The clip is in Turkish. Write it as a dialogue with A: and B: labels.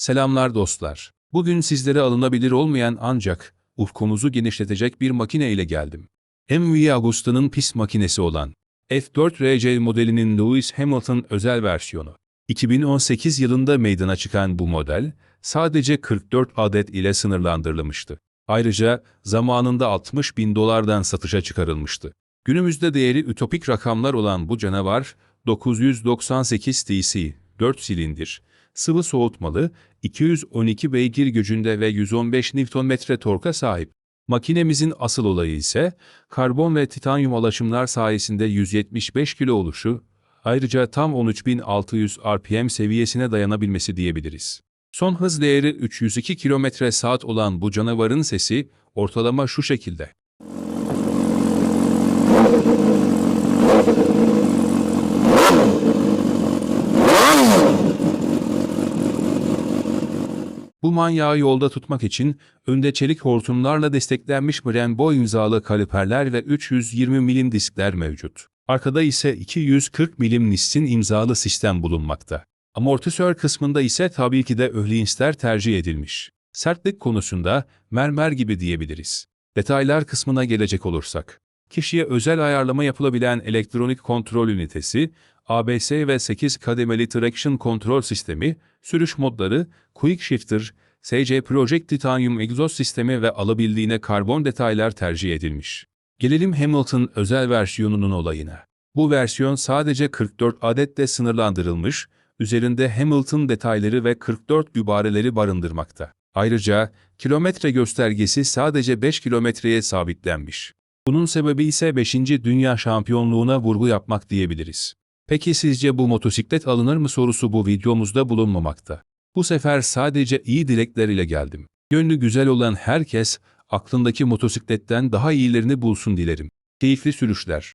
A: Selamlar dostlar. Bugün sizlere alınabilir olmayan ancak ufkumuzu genişletecek bir makine ile geldim. MV Agusta'nın pist makinesi olan F4 RC modelinin Lewis Hamilton özel versiyonu. 2018 yılında meydana çıkan bu model sadece 44 adet ile sınırlandırılmıştı. Ayrıca zamanında 60 bin dolardan satışa çıkarılmıştı. Günümüzde değeri ütopik rakamlar olan bu canavar 998 TC, 4 silindir, sıvı soğutmalı, 212 beygir gücünde ve 115 Nm torka sahip. Makinemizin asıl olayı ise karbon ve titanyum alaşımlar sayesinde 175 kilo oluşu, ayrıca tam 13.600 RPM seviyesine dayanabilmesi diyebiliriz. Son hız değeri 302 km saat olan bu canavarın sesi ortalama şu şekilde. Bu manyağı yolda tutmak için önde çelik hortumlarla desteklenmiş Brembo imzalı kaliperler ve 320 milim diskler mevcut. Arkada ise 240 milim Nissin imzalı sistem bulunmakta. Amortisör kısmında ise tabii ki de Öhlinster tercih edilmiş. Sertlik konusunda mermer gibi diyebiliriz. Detaylar kısmına gelecek olursak. Kişiye özel ayarlama yapılabilen elektronik kontrol ünitesi, ABS ve 8 kademeli traction kontrol sistemi, sürüş modları, Quick Shifter, SC Project Titanium egzoz sistemi ve alabildiğine karbon detaylar tercih edilmiş. Gelelim Hamilton özel versiyonunun olayına. Bu versiyon sadece 44 adetle sınırlandırılmış, üzerinde Hamilton detayları ve 44 gübareleri barındırmakta. Ayrıca kilometre göstergesi sadece 5 kilometreye sabitlenmiş. Bunun sebebi ise 5. Dünya Şampiyonluğuna vurgu yapmak diyebiliriz. Peki sizce bu motosiklet alınır mı sorusu bu videomuzda bulunmamakta. Bu sefer sadece iyi dilekler ile geldim. Gönlü güzel olan herkes aklındaki motosikletten daha iyilerini bulsun dilerim. Keyifli sürüşler.